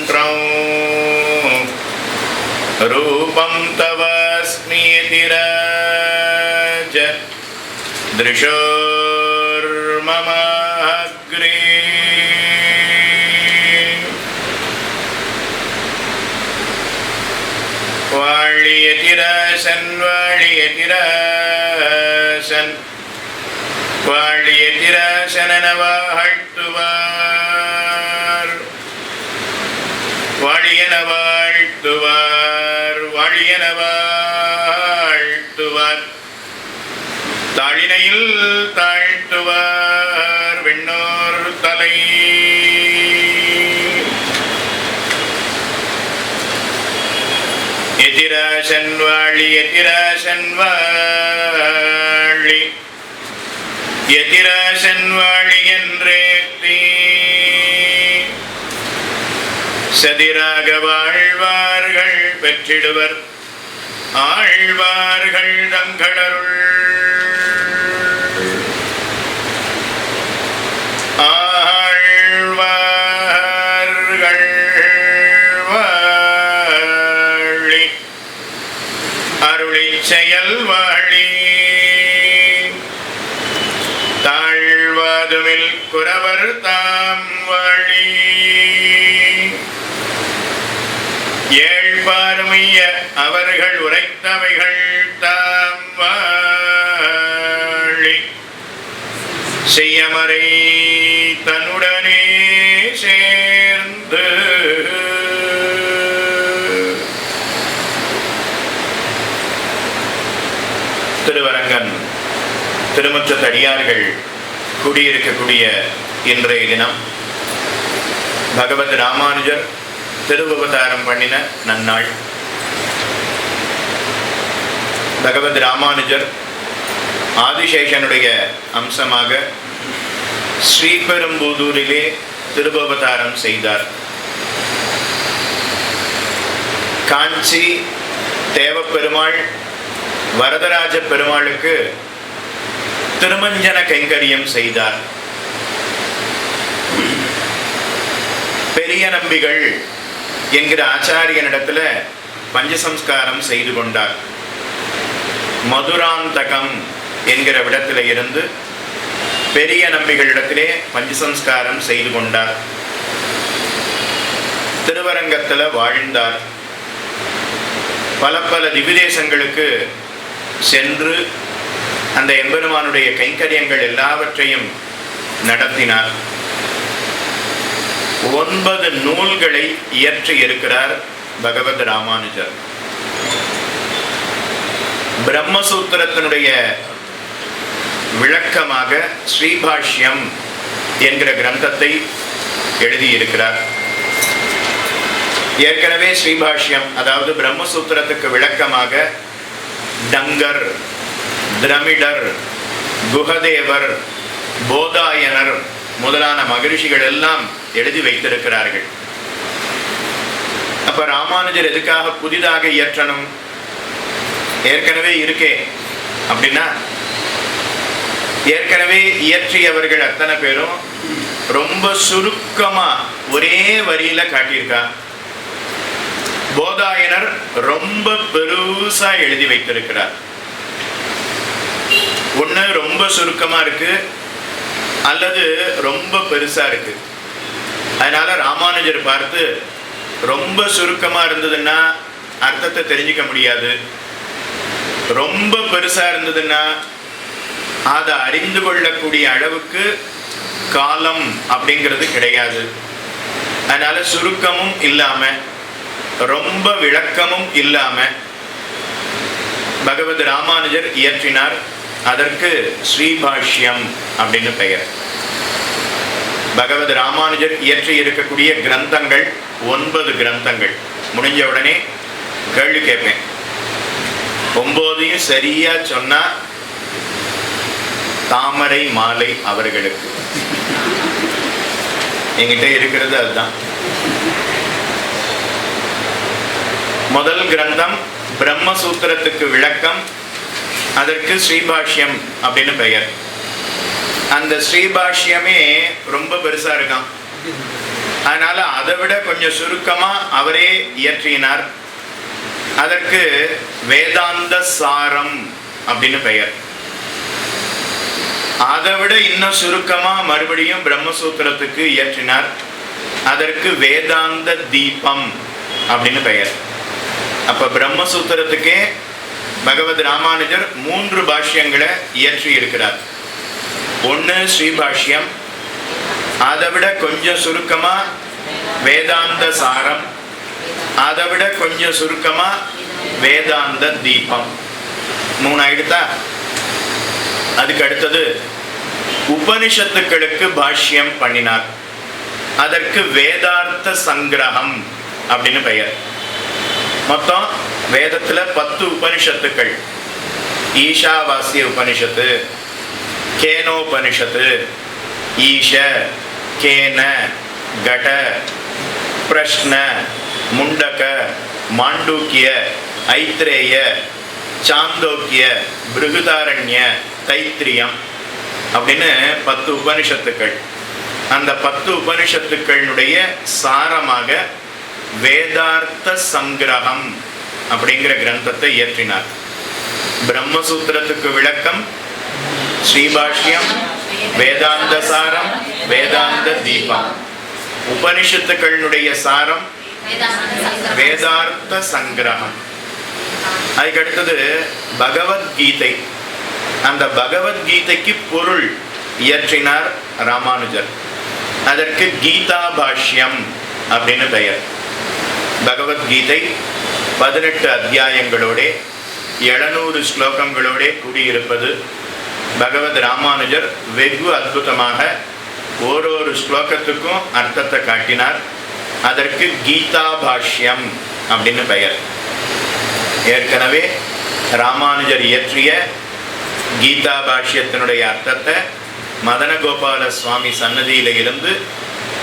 उद्यद्दिनेशनिभमुल्लसदूर्ध्वपुण्ड्रौ रूपं तवास्मीतिराज दृशोर्ममाग्रे வாழியதிராசன் வாழியதிராசன் வாழியதிராசனன வாழ்த்துவார் வாழ்த்துவார் தாழினையில் தாழ்த்துவார் விண்ணோர் தலை. எதிராசன் வாழி எதிராசன் வாழி. எதிராசன் வாழி என்றே சதிராக வாழ்வார்கள் பெற்றிடுவர். ஆழ்வார்கள் தங்களருள். ஆழ்வார்கள் வாழி. அருளி செயல் வாழி. தாழ்வாதுமில் குறவர் தான் வாழி ஏழ்பார்மைய அவர்கள் உரைத்தவைகள் தாம் வாழி. செய்யமறை தன்னுடனே சேர்ந்து. திருவரங்கன் திருமற்ற தடியார்கள் குடியிருக்கக்கூடிய இன்றைய தினம். பகவத் ராமானுஜர் திருவவதாரம் பண்ணின நன்னாள். பகவத் ராமானுஜர் ஆதிசேஷனுடைய அம்சமாக ஸ்ரீபெரும்புதூரிலே திருபவதாரம் செய்தார். காஞ்சி தேவப்பெருமாள் வரதராஜ பெருமாளுக்கு திருமஞ்சன கைங்கரியம் செய்தார். பெரிய நம்பிகள் என்கிற ஆச்சாரியனிடத்துல பஞ்சசம்ஸ்காரம் செய்து கொண்டார். மதுராந்தகம் என்கிற விடத்தில் இருந்து பெரிய நம்பிகளிடத்திலே பஞ்சசம்ஸ்காரம் செய்து கொண்டார். திருவரங்கத்தில் வாழ்ந்தார். பல பல திவிதேசங்களுக்கு சென்று அந்த எம்பெருமானுடைய கைங்கரியங்கள் எல்லாவற்றையும் நடத்தினார். ஒன்பது நூல்களை இயற்றி இருக்கிறார் பகவத் ராமானுஜர். பிரம்மசூத்திரத்தினுடைய விளக்கமாக ஸ்ரீபாஷ்யம் என்கிற கிரந்தத்தை எழுதியிருக்கிறார். ஏற்கனவே ஸ்ரீபாஷ்யம் அதாவது பிரம்மசூத்திரத்துக்கு விளக்கமாக டங்கர் திரமிடர் குகதேவர் போதாயனர் முதலான மகரிஷிகள் எல்லாம் எழுதி வைத்திருக்கிறார்கள். அப்ப ராமானுஜர் எதுக்காக புதிதாக இயற்றணும்? ஏற்கனவே இருக்கே. அப்படின்னா ஏற்கனவே இயற்றியவர்கள் அத்தனை பேரும் ரொம்ப சுருக்கமா ஒரே வரியில காட்டியிருக்கா. போதாயனர் ரொம்ப பெருசா எழுதி வைத்திருக்கிறார். ஒன்று ரொம்ப சுருக்கமா இருக்கு. அல்லது ரொம்ப பெருசா இருக்கு. அதனால ராமானுஜர் பார்த்து ரொம்ப சுருக்கமா இருந்ததுன்னா அர்த்தத்தை தெரிஞ்சுக்க முடியாது. ரொம்ப பெருசா இருந்ததுன்னா அதை அறிந்து கொள்ளக்கூடிய அளவுக்கு காலம் அப்படிங்கிறது கிடையாது. அதனால சுருக்கமும் இல்லாம ரொம்ப விளக்கமும் இல்லாம பகவத் ராமானுஜர் இயற்றினார். அதற்கு ஸ்ரீபாஷ்யம் அப்படின்னு பெயர். பகவத் ராமானுஜர் இயற்றி இருக்கக்கூடிய கிரந்தங்கள் ஒன்பது கிரந்தங்கள். முடிஞ்ச உடனே கேள்வி கேட்பேன். ஒன்பதையும் சரியா சொன்னா தாமரை மாலை அவர்களுக்கு. என்கிட்ட இருக்கிறது அதுதான். முதல் கிரந்தம் பிரம்மசூத்திரத்துக்கு விளக்கம் அதற்கு ஸ்ரீபாஷ்யம் அப்படின்னு பெயர். அந்த ஸ்ரீபாஷ்யமே ரொம்ப பெருசா இருக்கான். அதனால அதை விட கொஞ்சம் சுருக்கமா அவரே இயற்றினார். அதற்கு வேதாந்த சாரம் அப்படின்னு பெயர். அதை விட இன்னும் சுருக்கமா மறுபடியும் பிரம்மசூத்திரத்துக்கு இயற்றினார். அதற்கு வேதாந்த தீபம் அப்படின்னு பெயர். அப்ப பிரம்மசூத்திரத்துக்கே பகவத் ராமானுஜர் மூன்று பாஷ்யங்களை இயற்றி இருக்கிறார் ஒன்று ஸ்ரீபாஷ்யம் அதை விட கொஞ்சம் சுருக்கமாக வேதாந்த சாரம் அதை விட கொஞ்சம் சுருக்கமாக வேதாந்த தீபம். மூணு ஆயிடுதா அதுக்கு அடுத்தது உபனிஷத்துக்களுக்கு பாஷ்யம் பண்ணினார். அதற்கு வேதார்த்த சங்கிரகம் அப்படின்னு பெயர். மொத்தம் வேதத்துல பத்து உபனிஷத்துக்கள். ஈஷாவாசிய உபனிஷத்து கேனோபனிஷத்து ஈஷ கேன கட பிரஷ்ன முண்டக மாண்டூக்கிய ஐத்ரேய சாந்தோக்கிய பிருகுதாரண்ய தைத்திரியம் அப்படின்னு பத்து உபனிஷத்துக்கள். அந்த பத்து உபனிஷத்துக்களுடைய சாரமாக வேதார்த்த சங்கிரகம் அப்படிங்கிற கிரந்தத்தை இயற்றினார். பிரம்மசூத்திரத்துக்கு விளக்கம் ஸ்ரீபாஷ்யம் வேதாந்த சாரம் வேதாந்த தீபம். உபனிஷத்துக்களுடைய சாரம் வேதார்த்த சங்கிரகம். அதுக்கு அடுத்தது பகவத்கீதை. அந்த பகவத்கீதைக்கு பொருள் இயற்றினார் ராமானுஜர். அதற்கு கீதா பாஷ்யம் அப்படின்னு பெயர். பகவத்கீதை பதினெட்டு அத்தியாயங்களோட எழுநூறு ஸ்லோகங்களோட கூடியிருப்பது பகவத் ராமானுஜர் வெகு அற்புதமாக ஓரொரு ஸ்லோகத்துக்கும் அர்த்தத்தை காட்டினார். அதற்கு கீதா பாஷ்யம் அப்படின்னு பெயர். ஏற்கனவே ராமானுஜர் இயற்றிய கீதா பாஷ்யத்தினுடைய அர்த்தத்தை மதனகோபால சுவாமி சன்னதியில இருந்து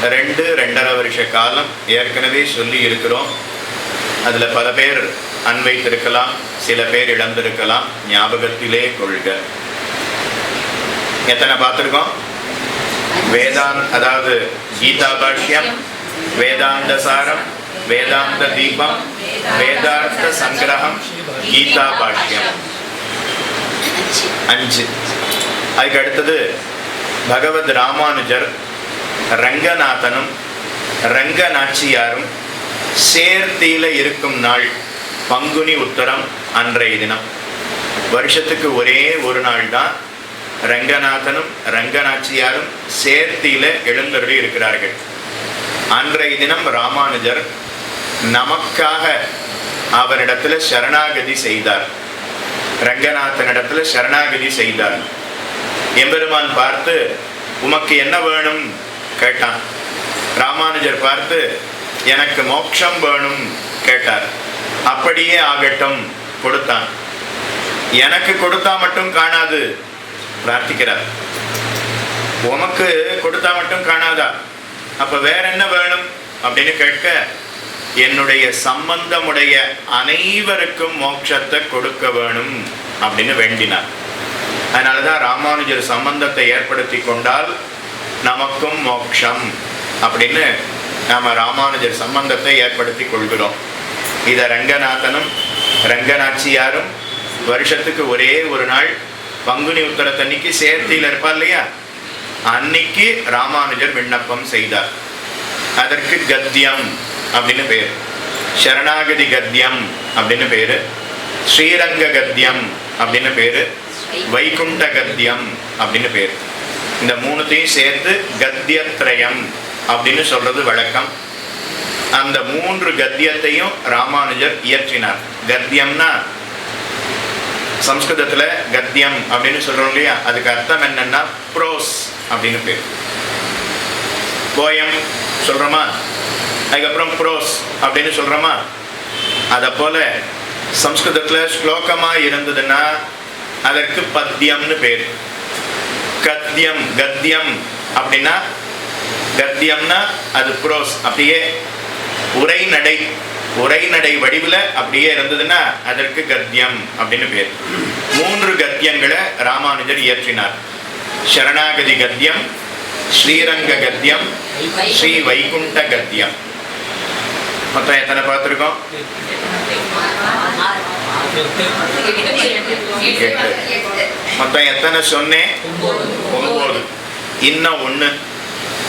ரெண்டு ரெண்டரை வருஷ காலம் ஏற்கனவே சொல்லி இருக்கிறோம். அதில் பல பேர் அன்வைத்திருக்கலாம் சில பேர் இழந்திருக்கலாம். ஞாபகத்திலே கொள்க. எத்தனை பார்த்துருக்கோம்? வேதாந்த் அதாவது கீதா பாஷ்யம் வேதாந்த சாரம் வேதாந்த தீபம் வேதார்த்த சங்கிரகம் கீதா பாஷ்யம். அஞ்சு. அதுக்கு அடுத்தது பகவத் ராமானுஜர் ரங்கநாதனும் ரங்கநாச்சியாரும் சேர்த்தியில இருக்கும் நாள் பங்குனி உத்தரம் அன்றைய தினம். வருஷத்துக்கு ஒரே ஒரு நாள் தான் ரங்கநாதனும் ரங்கநாச்சியாரும் சேர்த்தியில எழுந்தருளி இருக்கிறார்கள். அன்றைய தினம் ராமானுஜர் நமக்காக அவரிடத்துல சரணாகதி செய்தார். ரங்கநாதனிடத்துல சரணாகதி செய்தார். எம்பெருமான் பார்த்து உமக்கு என்ன வேணும்? கேட்டான். ராமானுஜர் பார்த்து எனக்கு மோட்சம் வேணும் கேட்டார். அப்படியே ஆகட்டும் கொடுத்தான். எனக்கு கொடுத்தா மட்டும் காணாது பிரார்த்திக்கிறார். உமக்கு கொடுத்தா மட்டும் காணாதா? அப்ப வேற என்ன வேணும்? அப்படின்னு கேட்க என்னுடைய சம்பந்தமுடைய அனைவருக்கும் மோட்சத்தை கொடுக்க வேணும் அப்படின்னு வேண்டினார். அதனாலதான் ராமானுஜர் சம்பந்தத்தை ஏற்படுத்தி கொண்டால் நமக்கும் மோக்ஷம் அப்படின்னு நாம ராமானுஜர் சம்பந்தத்தை ஏற்படுத்தி கொள்கிறோம். இதை ரங்கநாதனும் ரங்கநாச்சியாரும் வருஷத்துக்கு ஒரே ஒரு நாள் பங்குனி உத்தரத்தன்னைக்கு சேர்த்தியில் இருப்பார் இல்லையா? அன்னைக்கு ராமானுஜர் விண்ணப்பம் செய்தார். அதற்கு கத்தியம் அப்படின்னு பேர். சரணாகதி கத்தியம் அப்படின்னு பேரு. ஸ்ரீரங்க கத்தியம் அப்படின்னு பேரு. வைகுண்ட கத்தியம் அப்படின்னு பேர். இந்த மூணுத்தையும் சேர்த்து கத்தியத்ரயம் அப்படின்னு சொல்றது வழக்கம் அந்த மூன்று கத்தியத்தையும் ராமானுஜர் இயற்றினார். கத்தியம்னா சம்ஸ்கிருதத்துல கத்தியம் அப்படின்னு சொல்றோம் இல்லையா? அதுக்கு அர்த்தம் என்னன்னா ப்ரோஸ் அப்படின்னு பேர். போயம் சொல்றோமா? அதுக்கப்புறம் ப்ரோஸ் அப்படின்னு சொல்றோமா? அதை போல சம்ஸ்கிருதத்துல ஸ்லோகமா இருந்ததுன்னா அதற்கு பத்தியம்னு பேர். கத்தியம் கத்தியம் அப்படின்னா கத்தியம்னா அது புரோஸ் அப்படியே உரைநடை உரைநடை வடிவில் அப்படியே இருந்ததுன்னா அதற்கு கத்தியம் அப்படின்னு பேர். மூன்று கத்தியங்களை ராமானுஜர் இயற்றினார். சரணாகதி கத்தியம் ஸ்ரீரங்க கத்தியம் ஸ்ரீ வைகுண்ட கத்தியம். மொத்தம் எத்தனை பார்த்துருக்கோம்? மொத்தம் எத்தனை சொன்னேன்? ஒன்பது. இன்னும் ஒன்று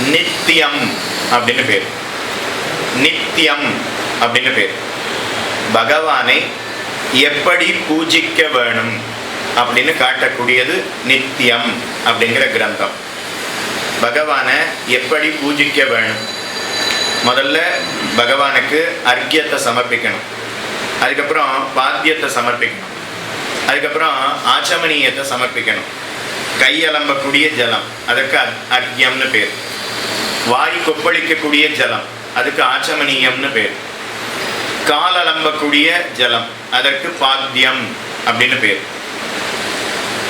நித்தியம் அப்படின்னு பேர். நித்தியம் அப்படின்னு பேர். பகவானை எப்படி பூஜிக்க வேணும் அப்படின்னு காட்டக்கூடியது நித்தியம் அப்படிங்கிற கிரந்தம். பகவானை எப்படி பூஜிக்க வேணும்? முதல்ல பகவானுக்கு அர்க்கியத்தை சமர்ப்பிக்கணும். அதுக்கப்புறம் பாத்தியத்தை சமர்ப்பிக்கணும். அதுக்கப்புறம் ஆச்சமணியத்தை சமர்ப்பிக்கணும். கையலம்பக்கூடிய ஜலம் அதற்கு அர்- பேர். வாய் கொப்பளிக்கக்கூடிய ஜலம் அதுக்கு ஆச்சமணியம்னு பேர். கால் அலம்பக்கூடிய ஜலம் அதற்கு பாத்தியம் அப்படின்னு பேர்.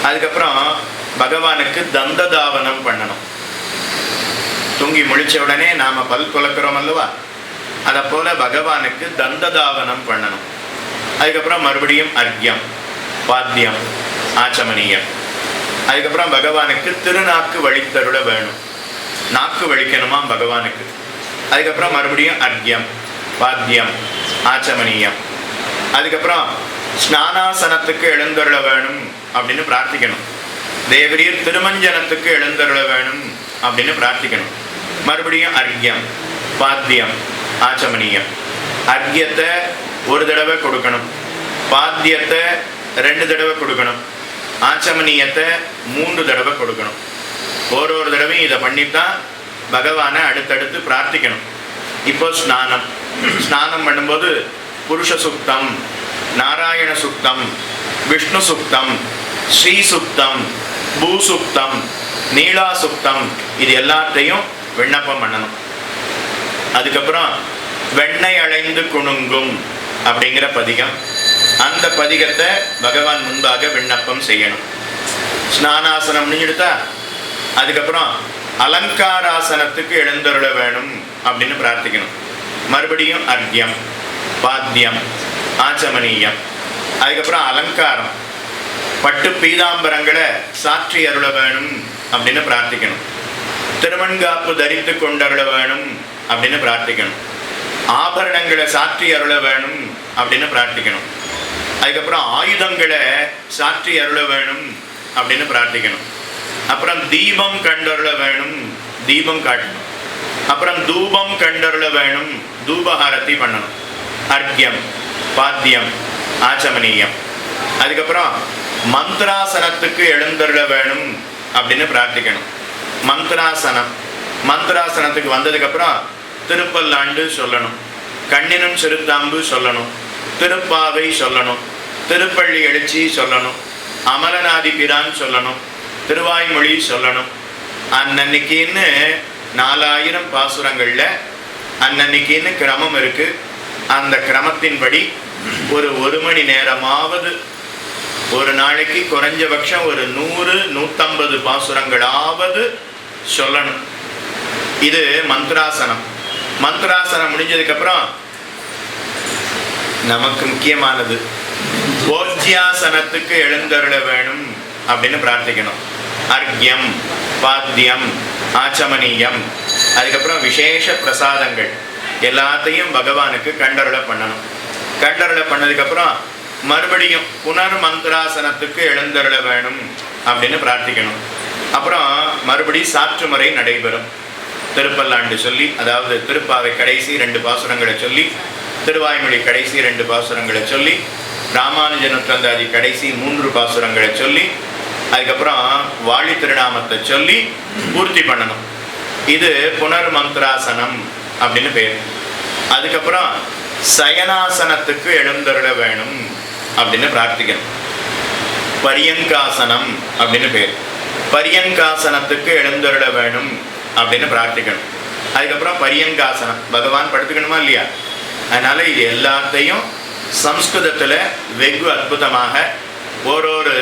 அதுக்கப்புறம் பகவானுக்கு தந்த தாவனம் பண்ணணும். தூங்கி முழிச்ச உடனே நாம பல் துலக்கிறோம் அல்லவா? அதை போல பகவானுக்கு தந்த தாவனம் பண்ணணும். அதுக்கப்புறம் மறுபடியும் அர்க்யம் பாத்தியம் ஆச்சமனியம். அதுக்கப்புறம் பகவானுக்கு திருநாக்கு வழித்தருள வேணும். நாக்கு வலிக்கணுமா பகவானுக்கு? அதுக்கப்புறம் மறுபடியும் அர்க்யம் பாத்தியம் ஆச்சமனியம். அதுக்கப்புறம் ஸ்நானாசனத்துக்கு எழுந்தருள வேணும் அப்படின்னு பிரார்த்திக்கணும். தேவரீர் திருமஞ்சனத்துக்கு எழுந்தருள வேணும் அப்படின்னு பிரார்த்திக்கணும். மறுபடியும் அர்க்யம் பாத்தியம் ஆச்சமனியம். அர்க்கியத்தை ஒரு தடவை கொடுக்கணும். பாத்தியத்தை ரெண்டு தடவை கொடுக்கணும். ஆச்சமனியத்தை மூன்று தடவை கொடுக்கணும். ஒரு ஒரு தடவையும் இதை பண்ணித்தான் பகவானை அடுத்தடுத்து பிரார்த்திக்கணும். இப்போ ஸ்நானம். ஸ்நானம் பண்ணும்போது புருஷ சுக்தம் நாராயண சுக்தம் விஷ்ணு சுக்தம் ஸ்ரீ சுக்தம் பூசுக்தம் நீலா சுக்தம் இது எல்லாத்தையும் விண்ணப்பம் பண்ணணும். அதுக்கப்புறம் வெண்ணெய் அலைந்து குணுங்கும். அப்படிங்கிற பதிகம். அந்த பதிகத்தை பகவான் முன்பாக விண்ணப்பம் செய்யணும். ஸ்நானாசனம்னு எடுத்தா அதுக்கப்புறம் அலங்காராசனத்துக்கு எழுந்தருள வேணும் அப்படின்னு பிரார்த்திக்கணும். மறுபடியும் அர்த்தியம் பாத்தியம் ஆச்சமனீயம் அதுக்கப்புறம் அலங்காரம். பட்டு பீதாம்பரங்களை சாற்றி அருள வேணும் அப்படின்னு பிரார்த்திக்கணும். திருமண்காப்பு தரித்து கொண்டருள வேணும் அப்படின்னு பிரார்த்திக்கணும். ஆபரணங்களை சாற்றி அருள வேணும் அப்படின்னு பிரார்த்திக்கணும். அதுக்கப்புறம் ஆயுதங்களை சாற்றி அருள வேணும் அப்படின்னு பிரார்த்திக்கணும். அப்புறம் தீபம் கண்டருள வேணும் தீபம் காட்டணும். அப்புறம் தூபம் கண்டருள வேணும் தூபஹாரத்தி பண்ணணும். அர்க்கியம் பாத்தியம் ஆச்சமனீயம். அதுக்கப்புறம் மந்திராசனத்துக்கு எழுந்தருள வேணும் அப்படின்னு பிரார்த்திக்கணும். மந்திராசனம் மந்திராசனத்துக்கு வந்ததுக்கப்புறம் திருப்பல்லாண்டு சொல்லணும். கண்ணினும் சிறுத்தாம்பு சொல்லணும். திருப்பாவை சொல்லணும். திருப்பள்ளி எழுச்சி சொல்லணும். அமலநாதி பிரான் சொல்லணும். திருவாய்மொழி சொல்லணும். அன்னன்னைக்குன்னு நாலாயிரம் பாசுரங்களில் அன்னன்னைக்குன்னு கிரமம் இருக்கு. அந்த கிரமத்தின்படி ஒரு ஒரு மணி நேரமாவது ஒரு நாளைக்கு குறைஞ்சபட்சம் ஒரு நூறு நூற்றம்பது பாசுரங்களாவது சொல்லணும். இது மந்த்ராசனம். மந்த்ராசனம் முடிஞ்சதுக்கப்புறம் நமக்கு முக்கியமானது போஜ்யாசனத்துக்கு எழுந்தருள வேணும் அப்படின்னு பிரார்த்திக்கணும். அர்க்யம் பாத்தியம் ஆச்சமனியம் அதுக்கப்புறம் விசேஷ பிரசாதங்கள் எல்லாத்தையும் பகவானுக்கு கண்டருளை பண்ணணும். கண்டருளை பண்ணதுக்கப்புறம் மறுபடியும் புனர் மந்திராசனத்துக்கு எழுந்தருள வேணும் அப்படின்னு பிரார்த்திக்கணும். அப்புறம் மறுபடி சாற்று முறை நடைபெறும். திருப்பல்லாண்டு சொல்லி அதாவது திருப்பாவை கடைசி ரெண்டு பாசுரங்களை சொல்லி திருவாய்மொழி கடைசி ரெண்டு பாசுரங்களை சொல்லி ராமானுஜனுத்தந்தாதி கடைசி மூன்று பாசுரங்களை சொல்லி அதுக்கப்புறம் வாழி திருநாமத்தை சொல்லி பூர்த்தி பண்ணணும். இது புனர் மந்திராசனம் அப்படின்னு பேர். அதுக்கப்புறம் சயனாசனத்துக்கு எழுந்தருள வேணும் அப்படின்னு பிரார்த்திக்கணும். பரியங்காசனம் அப்படின்னு பேர். பரியங்காசனத்துக்கு எழுந்தருள வேணும் அப்படின்னு பிரார்த்திக்கணும். அதுக்கப்புறம் பரியங்காசனம். பகவான் படுத்துக்கணுமா இல்லையா? அதனால இது எல்லாத்தையும் சம்ஸ்கிருதத்தில் வெகு அற்புதமாக ஓரொரு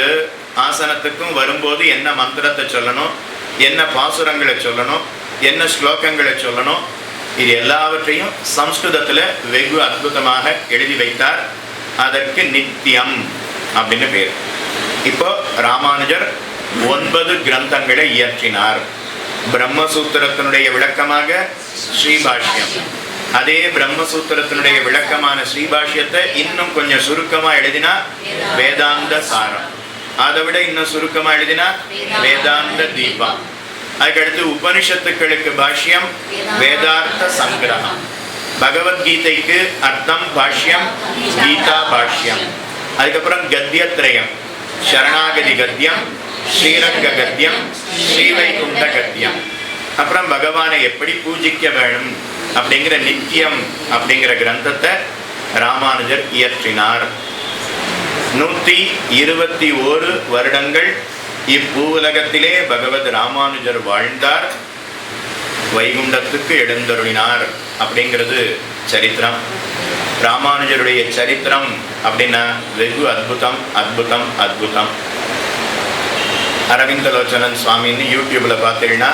ஆசனத்துக்கும் வரும்போது என்ன மந்திரத்தை சொல்லணும் என்ன பாசுரங்களை சொல்லணும் என்ன ஸ்லோகங்களை சொல்லணும் இது எல்லாவற்றையும் சம்ஸ்கிருதத்தில் வெகு அற்புதமாக எழுதி வைத்தார். அதற்கு நித்தியம் அப்படின்னு பேர். இப்போ ராமானுஜர் ஒன்பது கிரந்தங்களை இயற்றினார். பிரம்மசூத்திரத்தினுடைய விளக்கமாக ஸ்ரீபாஷ்யம். அதே பிரம்மசூத்திரத்தினுடைய விளக்கமான ஸ்ரீபாஷ்யத்தை இன்னும் கொஞ்சம் சுருக்கமா எழுதினா வேதாந்த சாரம். அதை விட இன்னும் சுருக்கமா எழுதினா வேதாந்த தீபா. அதுக்கடுத்து உபனிஷத்துக்களுக்கு பாஷ்யம் வேதார்த்த சங்கிரகம். பகவத்கீதைக்கு அர்த்தம் பாஷ்யம் கீதா பாஷ்யம். அதுக்கப்புறம் கத்தியத்ரயம் சரணாகதி கத்தியம் ஸ்ரீரங்க கத்தியம் ஸ்ரீவைகுண்ட கத்தியம் அப்புறம் பகவானை எப்படி பூஜிக்க வேணும் அப்படிங்கிற நித்தியம் அப்படிங்கிற கிரந்தத்தை ராமானுஜர் இயற்றினார். நூற்றி இருபத்தி ஓரு வருடங்கள் இப்பூவுலகத்திலே பகவத் ராமானுஜர் வாழ்ந்தார். வைகுண்டத்துக்கு எழுந்தருளினார் அப்படிங்கிறது சரித்திரம். ராமானுஜருடைய சரித்திரம் அப்படின்னா வெகு அத்புதம் அத்புதம் அத்புதம். அரவிந்தலோச்சனன் சுவாமின்னு யூடியூப்பில் பார்த்தீங்கன்னா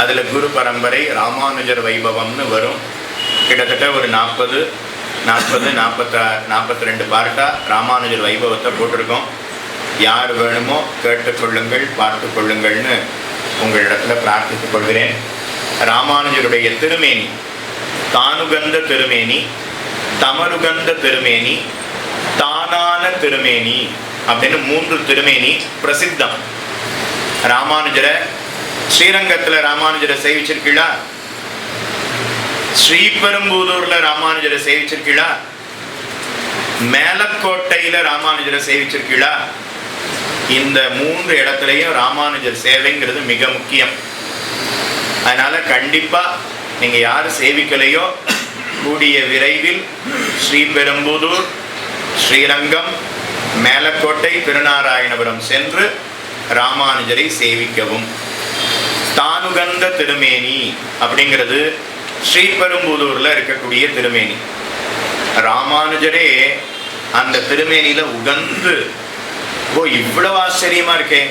அதில் குரு பரம்பரை ராமானுஜர் வைபவம்னு வரும். கிட்டத்தட்ட ஒரு நாற்பது நாற்பது நாற்பத்த நாற்பத்தி ரெண்டு பார்ட்டாக ராமானுஜர் வைபவத்தை போட்டிருக்கோம். யார் வேணுமோ கேட்டுக்கொள்ளுங்கள் பார்த்து கொள்ளுங்கள்னு உங்களிடத்தில் பிரார்த்தித்துக் கொள்கிறேன். ராமானுஜருடைய திருமேனி தானுகந்த திருமேனி தமருகந்த திருமேனி தானான திருமேனி அப்படின்னு மூன்று திருமேனி பிரசித்தம். ராமானுஜரை ஸ்ரீரங்கத்தில் ராமானுஜரை சேவிச்சிருக்கீழா ஸ்ரீபெரும்புதூர்ல ராமானுஜரை சேவிச்சிருக்கீழா மேலக்கோட்டையில ராமானுஜரை சேவிச்சிருக்கீங்களா இந்த மூன்று இடத்துலையும் ராமானுஜர் சேவைங்கிறது மிக முக்கியம். அதனால கண்டிப்பா நீங்க யார் சேவிக்கலையோ கூடிய விரைவில் ஸ்ரீபெரும்புதூர் ஸ்ரீரங்கம் மேலக்கோட்டை திருநாராயணபுரம் சென்று ராமானுஜரை சேவிக்கவும். தானுகந்த திருமேனி அப்படிங்கிறது ஸ்ரீபெரும்புதூரில் இருக்கக்கூடிய திருமேனி. ராமானுஜரே அந்த திருமேனியில உகந்து ஓ இவ்வளவு ஆச்சரியமா இருக்கே.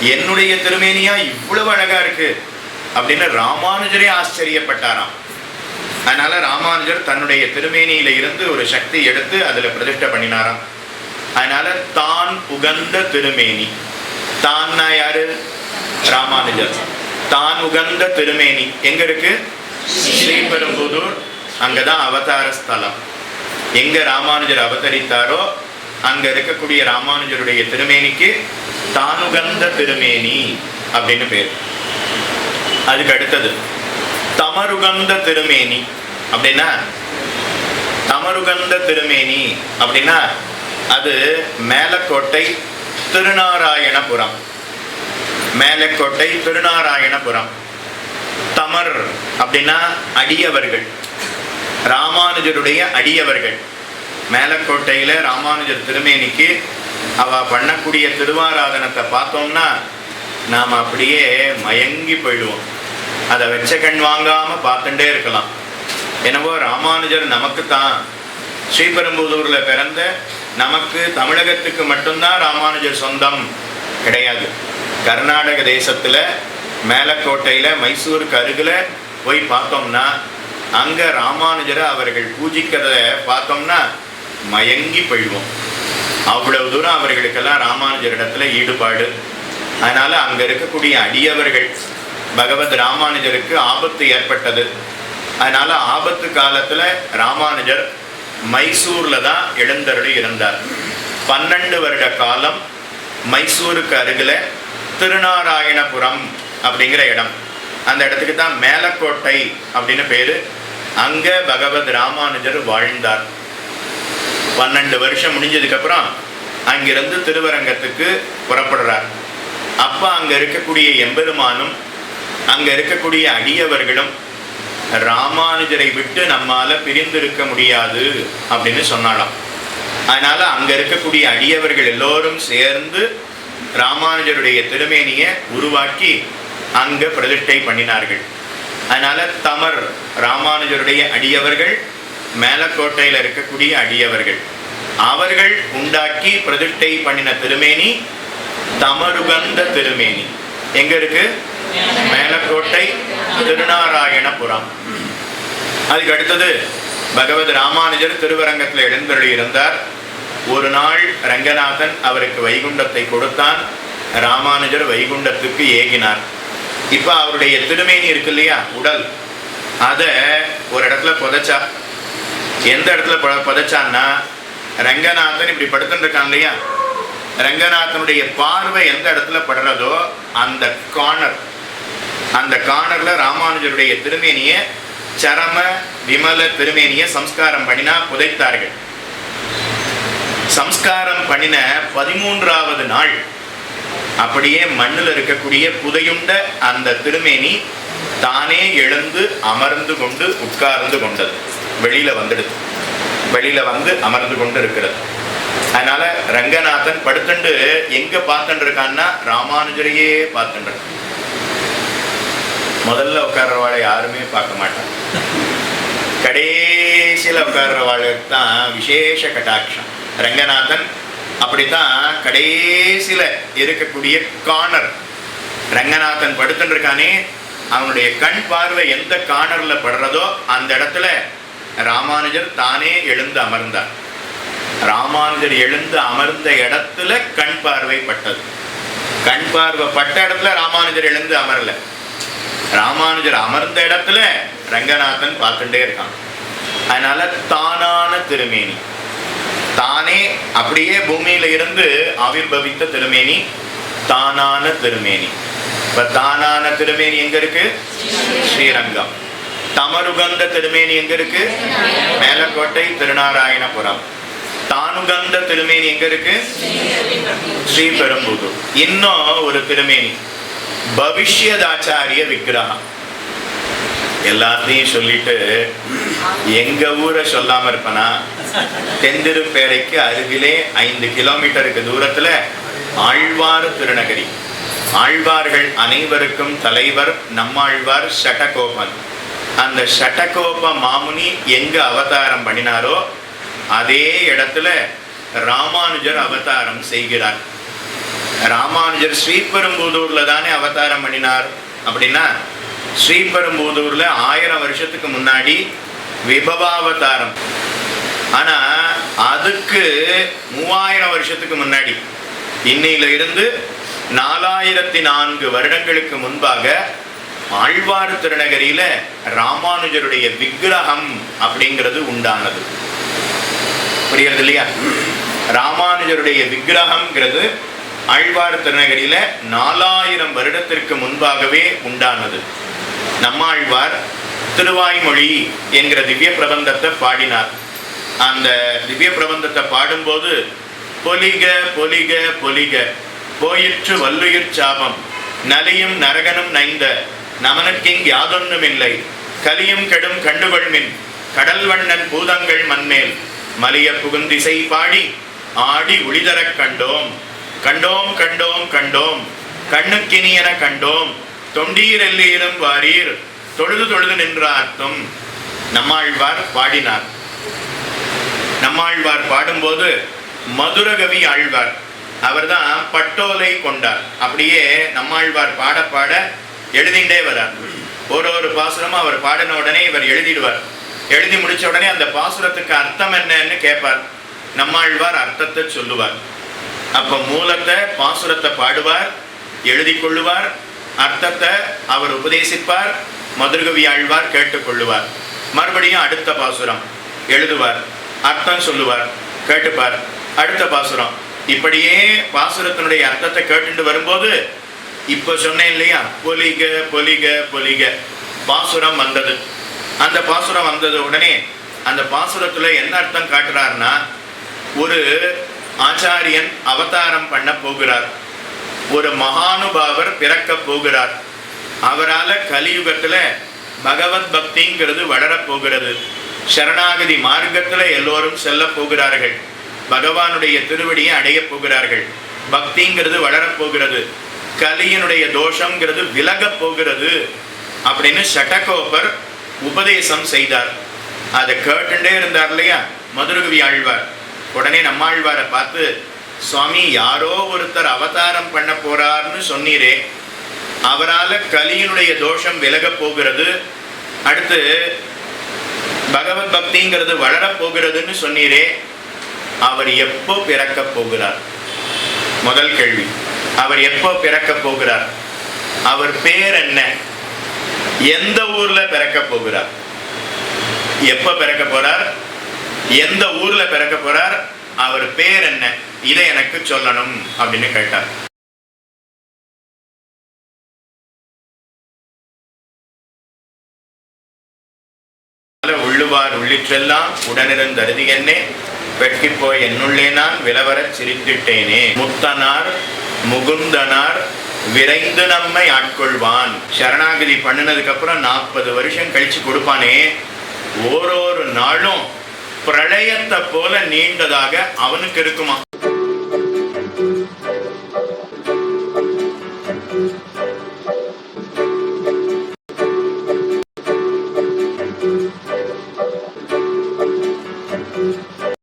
என்னுடைய திருமேனியா இவ்வளவு அழகாக இருக்கு. அப்படின்னு ராமானுஜரே ஆச்சரியப்பட்டாராம். அதனால ராமானுஜர் தன்னுடைய திருமேனியில இருந்து ஒரு சக்தி எடுத்து அதில் பிரதிஷ்டை பண்ணினாராம். அதனால தான் உகந்த திருமேனி. தான்னா யாரு ராமானுஜர். தான் உகந்த திருமேனி எங்க இருக்கு ஸ்ரீபெரும்புதூர். அங்கதான் அவதார ஸ்தலம். எங்க ராமானுஜர் அவதரித்தாரோ அங்க இருக்கக்கூடிய ராமானுஜருடைய திருமேனிக்கு தானுகந்த திருமேனி அப்படின்னு பேர். அதுக்கு அடுத்தது தமருகந்த திருமேனி அப்படின்னா தமருகந்த திருமேனி அப்படின்னா அது மேலக்கோட்டை திருநாராயணபுரம். மேலக்கோட்டை திருநாராயணபுரம். தமர் அப்படின்னா அடியவர்கள். ராமானுஜருடைய அடியவர்கள். மேலக்கோட்டையில ராமானுஜர் திருமேனிக்கு அவ பண்ணக்கூடிய திருவாராதனத்தை பார்த்தோம்னா நாம் அப்படியே மயங்கி போயிடுவோம். அதை வெச்ச கண் வாங்காம பார்த்துட்டே இருக்கலாம். என்னவோ ராமானுஜர் நமக்கு தான் ஸ்ரீபெரும்புதூரில் பிறந்த நமக்கு தமிழகத்துக்கு மட்டும்தான் ராமானுஜர் சொந்தம் கிடையாது. கர்நாடக தேசத்தில் மேலக்கோட்டையில் மைசூருக்கு அருகில் போய் பார்த்தோம்னா அங்கே ராமானுஜரை அவர்கள் பூஜிக்கிறத பார்த்தோம்னா மயங்கி போயிடுவோம். அவ்வளவு தூரம் அவர்களுக்கெல்லாம் ராமானுஜர் இடத்துல ஈடுபாடு. அதனால் அங்கே இருக்கக்கூடிய அடியவர்கள் பகவத் ராமானுஜருக்கு ஆபத்து ஏற்பட்டது. அதனால் ஆபத்து காலத்தில் ராமானுஜர் மைசூரில் தான் எழுந்தருளி இருந்தார். பன்னெண்டு வருட காலம் மைசூருக்கு அருகில் திருநாராயணபுரம் அப்படிங்கிற இடம். அந்த இடத்துக்கு தான் மேலக்கோட்டை அப்படின்னு பேர். அங்கே பகவத் ராமானுஜர் வாழ்ந்தார். பன்னெண்டு வருஷம் முடிஞ்சதுக்கப்புறம் அங்கிருந்து திருவரங்கத்துக்கு புறப்படுறார். அப்போ அங்கே இருக்கக்கூடிய எம்பெருமானும் அங்கே இருக்கக்கூடிய அடியவர்களும் ராமானுஜரை விட்டு நம்மால பிரிந்திருக்க முடியாது அப்படின்னு சொன்னாலாம் அதனால அங்க இருக்கக்கூடிய அடியவர்கள் எல்லோரும் சேர்ந்து ராமானுஜருடைய திருமேனியை உருவாக்கி அங்க பிரதிஷ்டை பண்ணினார்கள். அதனால தமர் ராமானுஜருடைய அடியவர்கள் மேலக்கோட்டையில் இருக்கக்கூடிய அடியவர்கள் அவர்கள் உண்டாக்கி பிரதிஷ்டை பண்ணின திருமேனி தமருகந்த திருமேனி. எங்க இருக்கு? மேலக்கோட்டை திருநாராயணபுரம். அதுக்கு அடுத்தது பகவத் ராமானுஜர் திருவரங்கத்தில் எழுந்தருளி இருந்தார் ஒரு நாள் ரங்கநாதன் அவருக்கு வைகுண்டத்தை கொடுத்தான். ராமானுஜர் வைகுண்டத்துக்கு ஏகினார். இப்ப அவருடைய திருமேனி இருக்கு இல்லையா? உடல். அதை ஒரு இடத்துல புதைச்சா. எந்த இடத்துல புத- புதைச்சான்னா ரங்கநாதன் இப்படி படுத்துட்டுருக்கான் இல்லையா? ரங்கநாதனுடைய பார்வை எந்த இடத்துல படுறதோ அந்த கார்னர் அந்த கார்னர்ல ராமானுஜருடைய திருமேனிய சரம விமல திருமேனிய சம்ஸ்காரம் பண்ணினா புதைத்தார்கள். சம்ஸ்காரம் பண்ணின பதிமூன்றாவது நாள் அப்படியே மண்ணில் இருக்கக்கூடிய புதையுண்ட அந்த திருமேனி தானே எழுந்து அமர்ந்து கொண்டு உட்கார்ந்து கொண்டது. வெளியில வந்துடுது. வெளியில வந்து அமர்ந்து கொண்டு இருக்கிறது. அதனால ரங்கநாதன் படுத்துண்டு எங்க பார்த்துட்டு இருக்கான்னா ராமானுஜரையே பார்த்துட்டு இருக்கான். முதல்ல உட்கார்றவாளை யாருமே பார்க்க மாட்டாங்க. கடைசியில் உட்கார்றவாளுக்கு தான் விசேஷ கட்டாட்சம். ரங்கநாதன் அப்படித்தான் கடைசியில இருக்கக்கூடிய கார்னர் ரங்கநாதன் படுத்துட்டு இருக்கானே அவனுடைய கண் பார்வை எந்த கார்னரில் படுறதோ அந்த இடத்துல ராமானுஜர் தானே எழுந்து அமர்ந்தார். ராமானுஜர் எழுந்து அமர்ந்த இடத்துல கண் பார்வை பட்டது. கண் பார்வை பட்ட இடத்துல ராமானுஜர் எழுந்து அமரல. ராமானுஜர் அமர்ந்த இடத்துல ரங்கநாதன் பார்த்துட்டே இருக்கான். அதனால தானான திருமேனி. தானே அப்படியே பூமியில இருந்து ஆவிர்பவித்த திருமேனி தானான திருமேனி. இப்ப தானான திருமேனி எங்க இருக்கு? ஸ்ரீரங்கம். தமருகந்த திருமேனி எங்க இருக்கு? மேலக்கோட்டை திருநாராயணபுரம். தானுகந்த திருமேனி எங்க இருக்கு? ஸ்ரீபெரும்புதூர். இன்னும் ஒரு திருமேனி. பவிஷ்யதாச்சாரிய விக்கிரகம். எல்லாத்தையும் சொல்லிட்டு எங்க ஊரை சொல்லாம இருப்பனா? தெந்திருப்பேரைக்கு அருகிலே ஐந்து கிலோமீட்டருக்கு தூரத்துல ஆழ்வார் திருநகரி. ஆழ்வார்கள் அனைவருக்கும் தலைவர் நம்மாழ்வார் சட்டகோபன். அந்த சட்டகோப மாமுனி எங்க அவதாரம் பண்ணினாரோ அதே இடத்துல ராமானுஜர் அவதாரம் செய்கிறார். ராமானுஜர் ஸ்ரீபெரும்புதூர்ல தானே அவதாரம் பண்ணினார். அப்படின்னா ஸ்ரீபெரும்புதூர்ல ஆயிரம் வருஷத்துக்கு முன்னாடி விபவாவதாரம். ஆனா அதுக்கு மூவாயிரம் வருஷத்துக்கு முன்னாடி இன்னையில இருந்து நாலாயிரத்தி நான்கு வருடங்களுக்கு முன்பாக ஆழ்வார் திருநகரியில ராமானுஜருடைய விக்கிரகம் அப்படிங்கிறது உண்டானது. புரியுறது இல்லையா? ராமானுஜருடைய விக்கிரகம்ங்கிறது ஆழ்வார் திருநகரியில நாலாயிரம் வருடத்திற்கு முன்பாகவே உண்டானது. நம்மாழ்வார் திருவாய்மொழி என்கிற திவ்ய பிரபந்தத்தை பாடினார். அந்த திவ்ய பிரபந்தத்தை பாடும்போது பொலிக பொலிக பொலிக போயிற்று வல்லுயிர் சாபம் நலியும் நரகனும் நைந்த நமனுக்கிங் யாதொன்னுமில்லை கலியும் கெடும் கண்டுகொள்மின் கடல் வண்ணன் பூதங்கள் மண்மேல் மலிய புகுந்திசை பாடி ஆடி ஒளிதரக் கண்டோம். கண்டோம் கண்டோம் கண்டோம். கண்ணுக்கினியன கண்டோம். தொண்டீர் எல்லீரும் வாரீர். தொழுது தொழுது நின்றார்த்தம். நம்மாழ்வார் பாடினார். நம்மாழ்வார் பாடும்போது மதுரகவி ஆழ்வார். அவர்தான் பட்டோலை கொண்டார். அப்படியே நம்மாழ்வார் பாட பாட எழுதிண்டே வரார். ஒரு ஒரு பாசுரமும் அவர் பாடின உடனே இவர் எழுதிடுவார். எழுதி முடிச்ச உடனே அந்த பாசுரத்துக்கு அர்த்தம் என்னன்னு கேட்பார். நம்மாழ்வார் அர்த்தத்தை சொல்லுவார். அப்ப மூலத்தை பாசுரத்தை பாடுவார் எழுதி கொள்ளுவார் அர்த்தத்தை அவர் உபதேசிப்பார் மதுரகவி ஆழ்வார் கேட்டுக்கொள்ளுவார். மறுபடியும் அடுத்த பாசுரம் எழுதுவார் அர்த்தம் சொல்லுவார் கேட்டுப்பார். அடுத்த பாசுரம் இப்படியே பாசுரத்தினுடைய அர்த்தத்தை கேட்டுட்டு வரும்போது இப்ப சொன்னேன் இல்லையா? பொலிக பொலிக பொலிக. பாசுரம் வந்தது. அந்த பாசுரம் வந்தது உடனே அந்த பாசுரத்துல என்ன அர்த்தம் காட்டுறாருன்னா ஒரு ஆச்சாரியன் அவதாரம் பண்ண போகிறார். ஒரு மகானுபாவர் பிறக்க போகிறார். அவரால் கலியுகத்தில் பகவத் பக்திங்கிறது வளரப் போகிறது. சரணாகதி மார்க்கத்தில் எல்லோரும் செல்ல போகிறார்கள். பகவானுடைய திருவடியை அடையப் போகிறார்கள். பக்திங்கிறது வளரப் போகிறது. கலியினுடைய தோஷங்கிறது விலகப் போகிறது அப்படின்னு சட்டகோபர் உபதேசம் செய்தார். அதை கேட்டுட்டே இருந்தார் இல்லையா? மதுரகவி ஆழ்வார். உடனே நம்மாழ்வாரை பார்த்து சுவாமி யாரோ ஒருத்தர் அவதாரம் பண்ண போறார்னு சொன்னீரே. அவரால் கலியினுடைய தோஷம் விலகப் போகிறது. அடுத்து பகவத் பக்திங்கிறது வளரப் போகிறதுன்னு சொன்னீரே. அவர் எப்போ பிறக்க போகிறார்? முதல் கேள்வி. அவர் எப்போ பிறக்கப் போகிறார்? அவர் பேர் என்ன? எந்த ஊர்ல பிறக்க போகிறார்? எப்ப பிறக்க போறார்? எந்த ஊர்ல பிறக்க போறார் அவர் பேர் என்ன இதை எனக்கு சொல்லணும் அப்படின்னு கேட்டார். உள்ளுவார் உள்ளிற்றெல்லாம் உடனிருந்தருதி என்னே வெட்கி போய் என்னுள்ளே நான் விலவரச் சிரித்திட்டேனே. முத்தனார் முகுந்தனார் விரைந்து நம்மை ஆட்கொள்வான். சரணாகதி பண்ணினதுக்கு அப்புறம் நாற்பது வருஷம் கழிச்சு கொடுப்பானே. ஓரொரு நாளும் பிரளயத்தை போல நீண்டதாக அவனுக்கு இருக்குமா?